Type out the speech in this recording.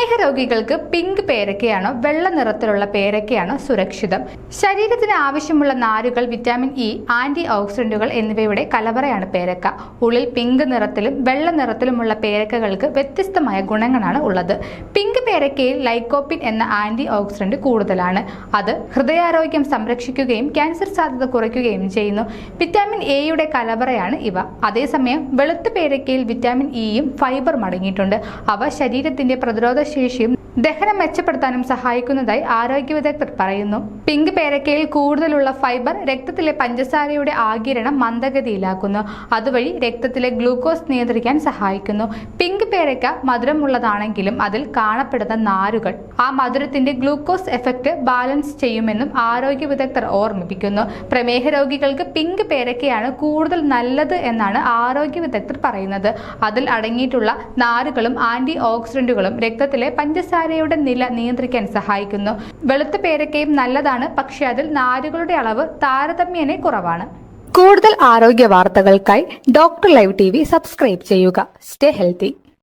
പ്രമേഹ രോഗികൾക്ക് പിങ്ക് പേരക്കയാണോ വെള്ള നിറത്തിലുള്ള പേരക്കയാണോ സുരക്ഷിതം? ശരീരത്തിന് ആവശ്യമുള്ള നാരുകൾ വിറ്റാമിൻ ഇ ആന്റി ഓക്സിഡന്റുകൾ എന്നിവയുടെ കലവറയാണ് പേരക്ക. ഉള്ളിൽ പിങ്ക് നിറത്തിലും വെള്ള നിറത്തിലുമുള്ള പേരക്കകൾക്ക് വ്യത്യസ്തമായ ഗുണങ്ങളാണ് ഉള്ളത്. പിങ്ക് പേരക്കയിൽ ലൈക്കോപ്പിൻ എന്ന ആന്റി ഓക്സിഡന്റ് കൂടുതലാണ്. അത് ഹൃദയാരോഗ്യം സംരക്ഷിക്കുകയും ക്യാൻസർ സാധ്യത കുറയ്ക്കുകയും ചെയ്യുന്നു. വിറ്റാമിൻ എയുടെ കലവറയാണ് ഇവ. അതേസമയം വെളുത്ത പേരക്കയിൽ വിറ്റാമിൻ ഇയും ഫൈബർ അടങ്ങിയിട്ടുണ്ട്. അവ ശരീരത്തിന്റെ പ്രതിരോധ ശേഷിയും ദഹനം മെച്ചപ്പെടുത്താനും സഹായിക്കുന്നതായി ആരോഗ്യ വിദഗ്ധർ പറയുന്നു. പിങ്ക് പേരക്കയിൽ കൂടുതലുള്ള ഫൈബർ രക്തത്തിലെ പഞ്ചസാരയുടെ ആകിരണം മന്ദഗതിയിലാക്കുന്നു. അതുവഴി രക്തത്തിലെ ഗ്ലൂക്കോസ് നിയന്ത്രിക്കാൻ സഹായിക്കുന്നു. പിങ്ക് പേരക്ക മധുരമുള്ളതാണെങ്കിലും അതിൽ കാണപ്പെടുന്ന നാരുകൾ ആ മധുരത്തിന്റെ ഗ്ലൂക്കോസ് എഫക്റ്റ് ബാലൻസ് ചെയ്യുമെന്നും ആരോഗ്യ വിദഗ്ധർ ഓർമ്മിപ്പിക്കുന്നു. പ്രമേഹ രോഗികൾക്ക് പിങ്ക് പേരക്കയാണ് കൂടുതൽ നല്ലത് എന്നാണ് ആരോഗ്യ വിദഗ്ധർ പറയുന്നത്. അതിൽ അടങ്ങിയിട്ടുള്ള നാരുകളും ആന്റി ഓക്സിഡന്റുകളും രക്തത്തിലെ പഞ്ചസാരയുടെ നില നിയന്ത്രിക്കാൻ സഹായിക്കുന്നു. വെളുത്ത പേരക്കയും നല്ലതാണ് പക്ഷെ അതിൽ നാരുകളുടെ അളവ് താരതമ്യേന കുറവാണ്. കൂടുതൽ ആരോഗ്യ വാർത്തകൾക്കായി ഡോക്ടർ ലൈവ് ടി സബ്സ്ക്രൈബ് ചെയ്യുക. Stay healthy.